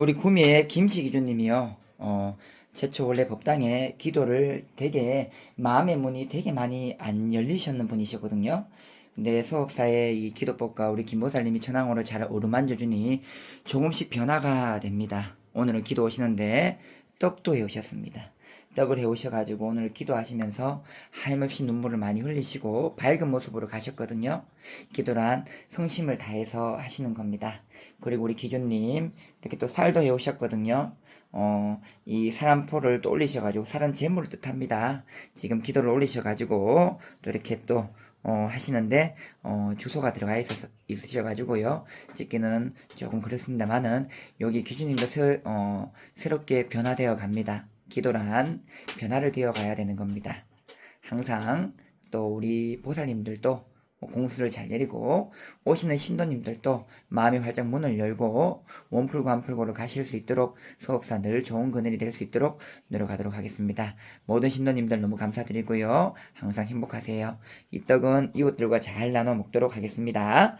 우리 구미의 김씨 기조님이요. 어, 최초 원래 법당에 기도를 되게 마음의 문이 되게 많이 안 열리셨는 분이시거든요. 근데 소업사의 이 기도법과 우리 김보살님이 천왕으로 잘 어루만져 주니 조금씩 변화가 됩니다. 오늘은 기도 오시는데 떡도 해오셨습니다. 떡을 해오셔가지고 오늘 기도하시면서 하염없이 눈물을 많이 흘리시고 밝은 모습으로 가셨거든요. 기도란 성심을 다해서 하시는 겁니다. 그리고 우리 기조님 이렇게 또 쌀도 해오셨거든요. 어, 이 사람포를 또 올리셔가지고 살은 재물을 뜻합니다. 지금 기도를 올리셔가지고 또 이렇게 또 어, 하시는데 어, 주소가 들어가 있어 있으셔가지고요. 찍기는 조금 그렇습니다만은 여기 기주님도 새, 어, 새롭게 변화되어 갑니다. 기도란 변화를 되어 가야 되는 겁니다. 항상 또 우리 보살님들도 공수를 잘 내리고 오시는 신도님들도 마음의 활짝 문을 열고 원풀고 한풀고로 가실 수 있도록 수업사 늘 좋은 그늘이 될 수 있도록 노력하도록 하겠습니다. 모든 신도님들 너무 감사드리고요. 항상 행복하세요. 이 떡은 이웃들과 잘 나눠 먹도록 하겠습니다.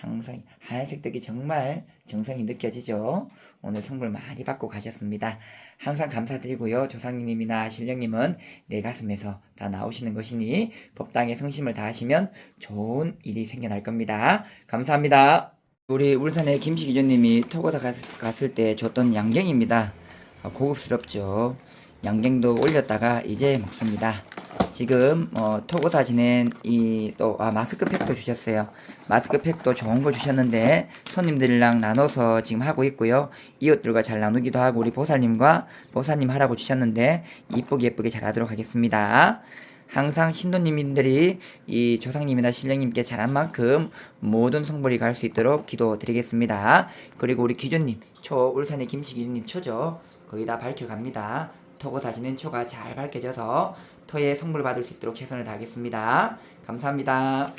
항상 하얀색 떡이 정말 정성이 느껴지죠. 오늘 선물 많이 받고 가셨습니다. 항상 감사드리고요. 조상님이나 신령님은 내 가슴에서 다 나오시는 것이니 법당에 성심을 다하시면 좋은 일이 생겨날 겁니다. 감사합니다. 우리 울산의 김씨 기조님이 토고다 갔- 갔을 때 줬던 양갱입니다. 아, 고급스럽죠. 양갱도 올렸다가 이제 먹습니다. 지금 어, 토고다 지낸 이또 아, 마스크팩도 주셨어요. 마스크팩도 좋은 거 주셨는데 손님들이랑 나눠서 지금 하고 있고요. 이웃들과 잘 나누기도 하고 우리 보살님과 보살님 하라고 주셨는데 이쁘게 예쁘게 잘 하도록 하겠습니다. 항상 신도님들이 이 조상님이나 신령님께 잘한 만큼 모든 성불이 갈 수 있도록 기도 드리겠습니다. 그리고 우리 기조님, 초 울산의 김씨 기조님 초죠. 거의 다 밝혀갑니다. 토고 사시는 초가 잘 밝혀져서 터에 성불 받을 수 있도록 최선을 다하겠습니다. 감사합니다.